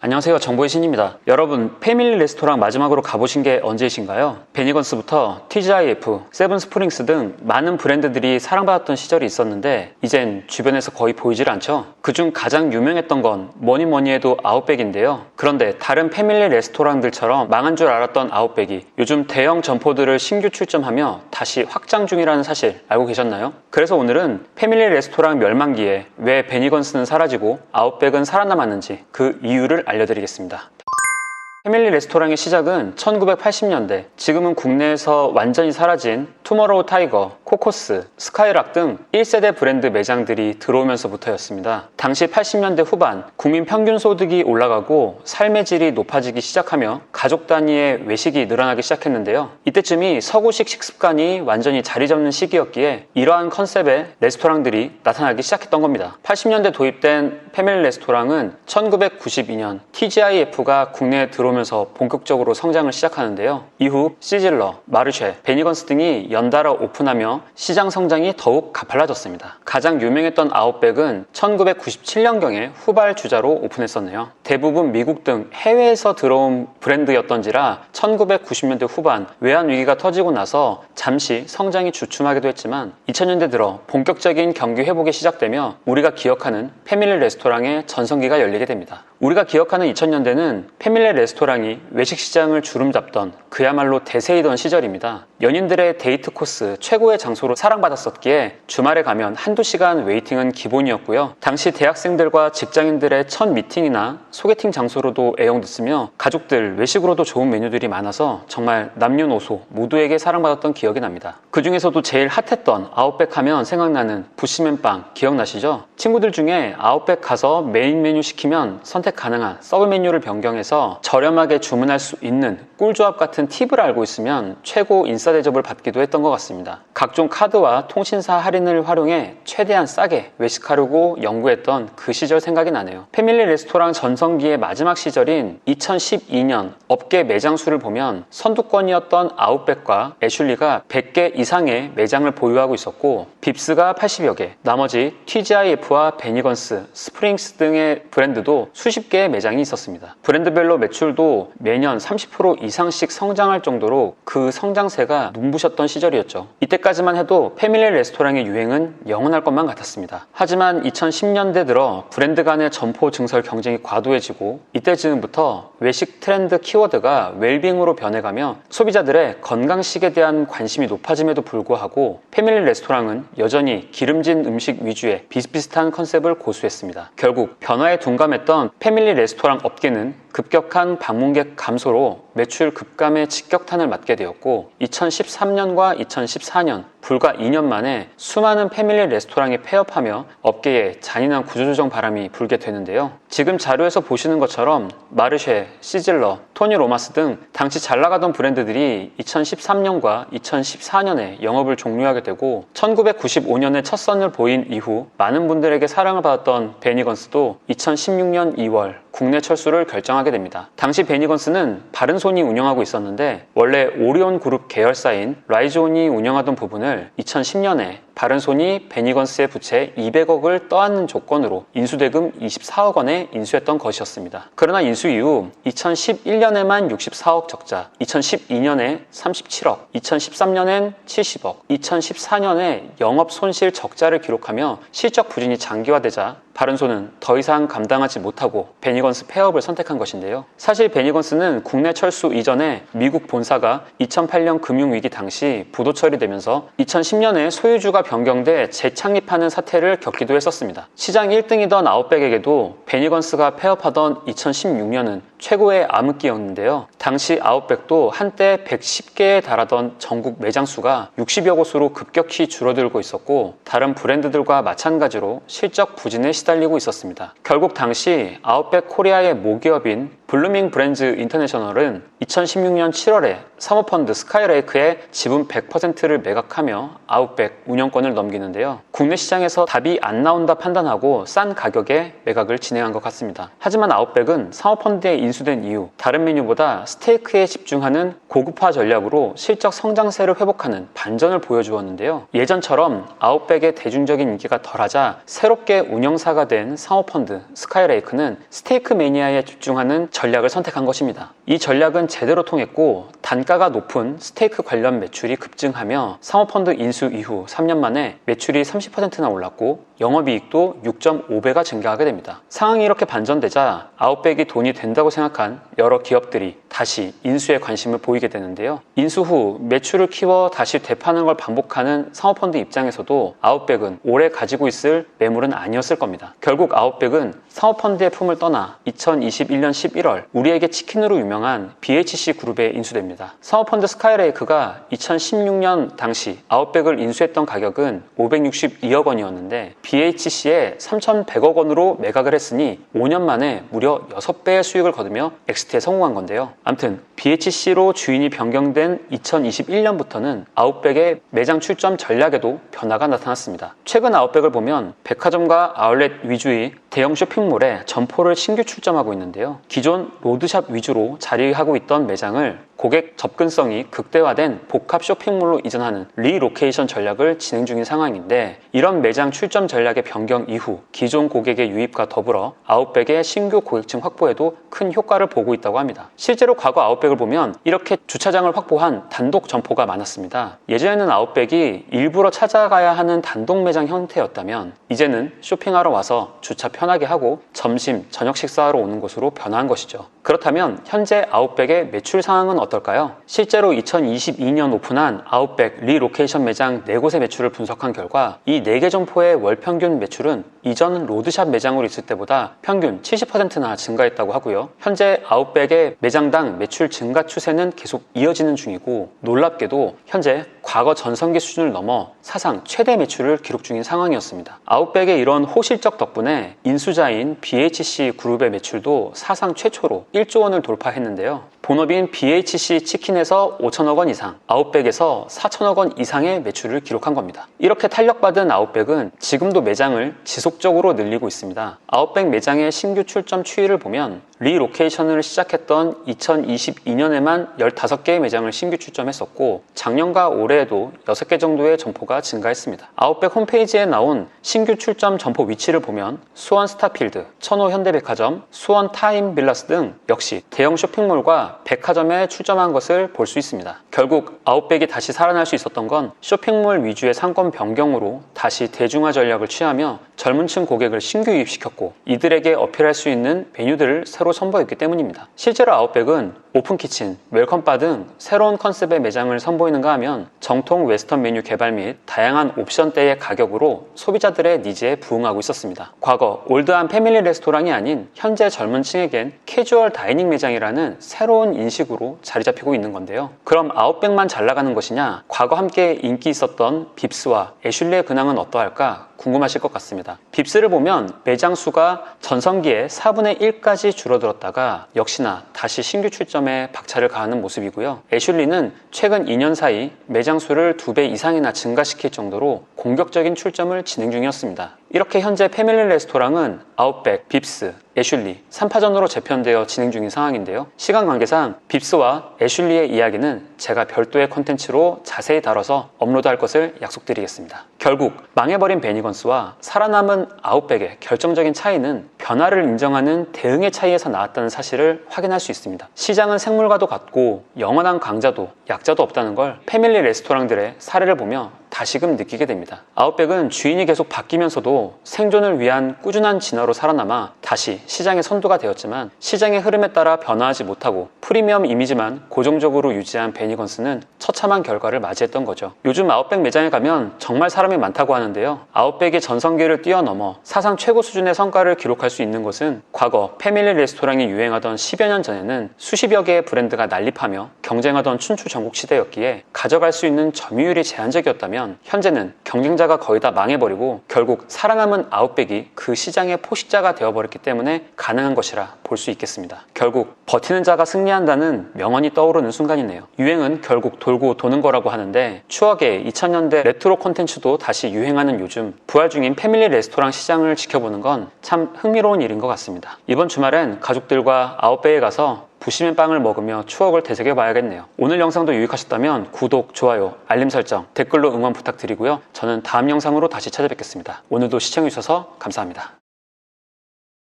안녕하세요. 정보의 신입니다. 여러분, 패밀리 레스토랑 마지막으로 가보신 게 언제이신가요? 베니건스부터 TGIF, 세븐스프링스 등 많은 브랜드들이 사랑받았던 시절이 있었는데 이젠 주변에서 거의 보이질 않죠? 그중 가장 유명했던 건 뭐니 뭐니 해도 아웃백인데요. 그런데 다른 패밀리 레스토랑들처럼 망한 줄 알았던 아웃백이 요즘 대형 점포들을 신규 출점하며 다시 확장 중이라는 사실 알고 계셨나요? 그래서 오늘은 패밀리 레스토랑 멸망기에 왜 베니건스는 사라지고 아웃백은 살아남았는지 그 이유를 알려드리겠습니다. 패밀리 레스토랑의 시작은 1980년대, 지금은 국내에서 완전히 사라진 투머로우 타이거, 코코스, 스카이락 등 1세대 브랜드 매장들이 들어오면서부터였습니다. 당시 80년대 후반, 국민 평균 소득이 올라가고 삶의 질이 높아지기 시작하며 가족 단위의 외식이 늘어나기 시작했는데요. 이때쯤이 서구식 식습관이 완전히 자리 잡는 시기였기에 이러한 컨셉의 레스토랑들이 나타나기 시작했던 겁니다. 80년대 도입된 패밀리 레스토랑은 1992년 TGIF가 국내에 들어오면서 본격적으로 성장을 시작하는데요. 이후 시질러, 마르쉐, 베니건스 등이 연달아 오픈하며 시장 성장이 더욱 가팔라졌습니다. 가장 유명했던 아웃백은 1997년경에 후발 주자로 오픈했었네요. 대부분 미국 등 해외에서 들어온 브랜드였던지라 1990년대 후반 외환 위기가 터지고 나서 잠시 성장이 주춤하기도 했지만 2000년대 들어 본격적인 경기 회복이 시작되며 우리가 기억하는 패밀리 레스토랑의 전성기가 열리게 됩니다. 우리가 기억하는 2000년대는 패밀리 레스토랑이 외식 시장을 주름잡던 그야말로 대세이던 시절입니다. 연인들의 데이트 코스 최고의 장소로 사랑받았었기에 주말에 가면 한두 시간 웨이팅은 기본이었고요. 당시 대학생들과 직장인들의 첫 미팅이나 소개팅 장소로도 애용됐으며 가족들 외식으로도 좋은 메뉴들이 많아서 정말 남녀노소 모두에게 사랑받았던 기억이 납니다. 그 중에서도 제일 핫했던 아웃백 하면 생각나는 부시맨빵 기억나시죠? 친구들 중에 아웃백 가서 메인 메뉴 시키면 선택 가능한 서브 메뉴를 변경해서 저렴하게 주문할 수 있는 꿀조합 같은 팁을 알고 있으면 최고 인싸 대접을 받기도 했던 것 같습니다. 각종 카드와 통신사 할인을 활용해 최대한 싸게 외식하려고 연구했던 그 시절 생각이 나네요. 패밀리 레스토랑 전성기의 마지막 시절인 2012년 업계 매장 수를 보면 선두권이었던 아웃백과 애슐리가 100개 이상의 매장을 보유하고 있었고 빕스가 80여 개, 나머지 TGIF와 베니건스, 스프링스 등의 브랜드도 수십 개의 매장이 있었습니다. 브랜드별로 매출도 매년 30% 이상씩 성장할 정도로 그 성장세가 눈부셨던 시절이었죠. 이때까지만 해도 패밀리 레스토랑의 유행은 영원할 것만 같았습니다. 하지만 2010년대 들어 브랜드 간의 점포 증설 경쟁이 과도해지고 이때 즈음부터 외식 트렌드 키워드가 웰빙으로 변해가며 소비자들의 건강식에 대한 관심이 높아짐에도 불구하고 패밀리 레스토랑은 여전히 기름진 음식 위주의 비슷비슷한 컨셉을 고수했습니다. 결국 변화에 둔감했던 패밀리 레스토랑 업계는 급격한 방문객 감소로 매출 급감의 직격탄을 맞게 되었고 2013년과 2014년 불과 2년 만에 수많은 패밀리 레스토랑이 폐업하며 업계에 잔인한 구조조정 바람이 불게 되는데요. 지금 자료에서 보시는 것처럼 마르쉐, 시질러, 토니 로마스 등 당시 잘 나가던 브랜드들이 2013년과 2014년에 영업을 종료하게 되고 1995년에 첫 선을 보인 이후 많은 분들에게 사랑을 받았던 베니건스도 2016년 2월 국내 철수를 결정하게 됩니다. 당시 베니건스는 바른손이 운영하고 있었는데 원래 오리온 그룹 계열사인 라이존이 운영하던 부분을 2010년에 바른손이 베니건스에 부채 200억을 떠안는 조건으로 인수대금 24억 원에 인수했던 것이었습니다. 그러나 인수 이후 2011년에만 64억 적자, 2012년에 37억, 2013년엔 70억, 2014년에 영업 손실 적자를 기록하며 실적 부진이 장기화되자 바른손은 더 이상 감당하지 못하고 베니건스 폐업을 선택한 것인데요. 사실 베니건스는 국내 철수 이전에 미국 본사가 2008년 금융위기 당시 부도 처리되면서 2010년에 소유주가 변경돼 재창립하는 사태를 겪기도 했었습니다. 시장 1등이던 아웃백에게도 베니건스가 폐업하던 2016년은 최고의 암흑기였는데요. 당시 아웃백도 한때 110개에 달하던 전국 매장 수가 60여 곳으로 급격히 줄어들고 있었고 다른 브랜드들과 마찬가지로 실적 부진에 시달리고 있었습니다. 결국 당시 아웃백 코리아의 모기업인 블루밍 브랜즈 인터내셔널은 2016년 7월에 사모펀드 스카이레이크에 지분 100%를 매각하며 아웃백 운영권을 넘기는데요. 국내 시장에서 답이 안 나온다 판단하고 싼 가격에 매각을 진행한 것 같습니다. 하지만 아웃백은 사모펀드의 인수된 이후 다른 메뉴보다 스테이크에 집중하는 고급화 전략으로 실적 성장세를 회복하는 반전을 보여주었는데요. 예전처럼 아웃백의 대중적인 인기가 덜하자 새롭게 운영사가 된 상호펀드 스카이레이크는 스테이크 매니아에 집중하는 전략을 선택한 것입니다. 이 전략은 제대로 통했고 단가가 높은 스테이크 관련 매출이 급증하며 상호펀드 인수 이후 3년 만에 매출이 30%나 올랐고 영업이익도 6.5배가 증가하게 됩니다. 상황이 이렇게 반전되자 아웃백이 돈이 된다고 생각 한 여러 기업들이 다시 인수에 관심을 보이게 되는데요. 인수 후 매출을 키워 다시 되파는 걸 반복하는 상호펀드 입장에서도 아웃백은 오래 가지고 있을 매물은 아니었을 겁니다. 결국 아웃백은 상호펀드의 품을 떠나 2021년 11월 우리에게 치킨으로 유명한 BHC 그룹에 인수됩니다. 상호펀드 스카이레이크가 2016년 당시 아웃백을 인수했던 가격은 562억 원이었는데 BHC에 3,100억 원으로 매각을 했으니 5년 만에 무려 6배의 수익을 거 두며 엑스트에 성공한 건데요. 암튼 BHC로 주인이 변경된 2021년부터는 아웃백의 매장 출점 전략에도 변화가 나타났습니다. 최근 아웃백을 보면 백화점과 아울렛 위주의 대형 쇼핑몰에 점포를 신규 출점하고 있는데요. 기존 로드샵 위주로 자리하고 있던 매장을 고객 접근성이 극대화된 복합 쇼핑몰로 이전하는 리로케이션 전략을 진행 중인 상황인데 이런 매장 출점 전략의 변경 이후 기존 고객의 유입과 더불어 아웃백의 신규 고객층 확보에도 큰 효과를 보고 있다고 합니다. 실제로 과거 아웃백을 보면 이렇게 주차장을 확보한 단독 점포가 많았습니다. 예전에는 아웃백이 일부러 찾아가야 하는 단독 매장 형태였다면 이제는 쇼핑하러 와서 주차 편 하게 하고 점심, 저녁 식사하러 오는 곳으로 변화한 것이죠. 그렇다면 현재 아웃백의 매출 상황은 어떨까요? 실제로 2022년 오픈한 아웃백 리로케이션 매장 4곳의 매출을 분석한 결과 이 4개 점포의 월 평균 매출은 이전 로드샵 매장으로 있을 때보다 평균 70%나 증가했다고 하고요. 현재 아웃백의 매장당 매출 증가 추세는 계속 이어지는 중이고 놀랍게도 현재 과거 전성기 수준을 넘어 사상 최대 매출을 기록 중인 상황이었습니다. 아웃백의 이런 호실적 덕분에 인 수자인 BHC 그룹의 매출도 사상 최초로 1조 원을 돌파했는데요. 본업인 BHC 치킨에서 5천억 원 이상, 아웃백에서 4천억 원 이상의 매출을 기록한 겁니다. 이렇게 탄력받은 아웃백은 지금도 매장을 지속적으로 늘리고 있습니다. 아웃백 매장의 신규 출점 추이를 보면 리로케이션을 시작했던 2022년에만 15개의 매장을 신규 출점했었고 작년과 올해에도 6개 정도의 점포가 증가했습니다. 아웃백 홈페이지에 나온 신규 출점 점포 위치를 보면 수원 스타필드, 천호 현대백화점, 수원 타임 빌라스 등 역시 대형 쇼핑몰과 백화점에 출점한 것을 볼 수 있습니다. 결국 아웃백이 다시 살아날 수 있었던 건 쇼핑몰 위주의 상권 변경으로 다시 대중화 전략을 취하며 젊은 층 고객을 신규 유입시켰고 이들에게 어필할 수 있는 메뉴들을 새로 선보였기 때문입니다. 실제로 아웃백은 오픈키친, 웰컴바 등 새로운 컨셉의 매장을 선보이는가 하면 정통 웨스턴 메뉴 개발 및 다양한 옵션대의 가격으로 소비자들의 니즈에 부응하고 있었습니다. 과거 올드한 패밀리 레스토랑이 아닌 현재 젊은 층에겐 캐주얼 다이닝 매장이라는 새로운 인식으로 자리 잡히고 있는 건데요. 그럼 아웃백만 잘 나가는 것이냐? 과거 함께 인기 있었던 빕스와 애슐리의 근황은 어떠할까? 궁금하실 것 같습니다. 빕스를 보면 매장 수가 전성기에 4분의 1까지 줄어들었다가 역시나 다시 신규 출점에 박차를 가하는 모습이고요. 애슐리는 최근 2년 사이 매장 수를 2배 이상이나 증가시킬 정도로 공격적인 출점을 진행 중이었습니다. 이렇게 현재 패밀리 레스토랑은 아웃백, 빕스, 애슐리 3파전으로 재편되어 진행 중인 상황인데요. 시간 관계상 빕스와 애슐리의 이야기는 제가 별도의 컨텐츠로 자세히 다뤄서 업로드할 것을 약속드리겠습니다. 결국 망해버린 베니건스와 살아남은 아웃백의 결정적인 차이는 변화를 인정하는 대응의 차이에서 나왔다는 사실을 확인할 수 있습니다. 시장은 생물과도 같고 영원한 강자도 약자도 없다는 걸 패밀리 레스토랑들의 사례를 보며 다시금 느끼게 됩니다. 아웃백은 주인이 계속 바뀌면서도 생존을 위한 꾸준한 진화로 살아남아 다시 시장의 선두가 되었지만 시장의 흐름에 따라 변화하지 못하고 프리미엄 이미지만 고정적으로 유지한 베니건스는 처참한 결과를 맞이했던 거죠. 요즘 아웃백 매장에 가면 정말 사람이 많다고 하는데요. 아웃백의 전성기를 뛰어넘어 사상 최고 수준의 성과를 기록 할 수 있는 것은 과거 패밀리 레스토랑이 유행하던 10여 년 전에는 수십여 개의 브랜드가 난립하며 경쟁하던 춘추 전국 시대였기에 가져갈 수 있는 점유율이 제한적이었다면 현재는 경쟁자가 거의 다 망해버리고 결국 살아남은 아웃백이 그 시장의 포식자가 되어버렸기 때문에 가능한 것이라 볼 수 있겠습니다. 결국 버티는 자가 승리한다는 명언이 떠오르는 순간이네요. 유행은 결국 돌고 도는 거라고 하는데 추억의 2000년대 레트로 콘텐츠도 다시 유행하는 요즘 부활 중인 패밀리 레스토랑 시장을 지켜보는 건 참 흥미 흥미로운 일인 것 같습니다. 이번 주말엔 가족들과 아웃베이에 가서 부시맨 빵을 먹으며 추억을 되새겨 봐야겠네요. 오늘 영상도 유익하셨다면 구독, 좋아요, 알림 설정, 댓글로 응원 부탁드리고요. 저는 다음 영상으로 다시 찾아뵙겠습니다. 오늘도 시청해주셔서 감사합니다.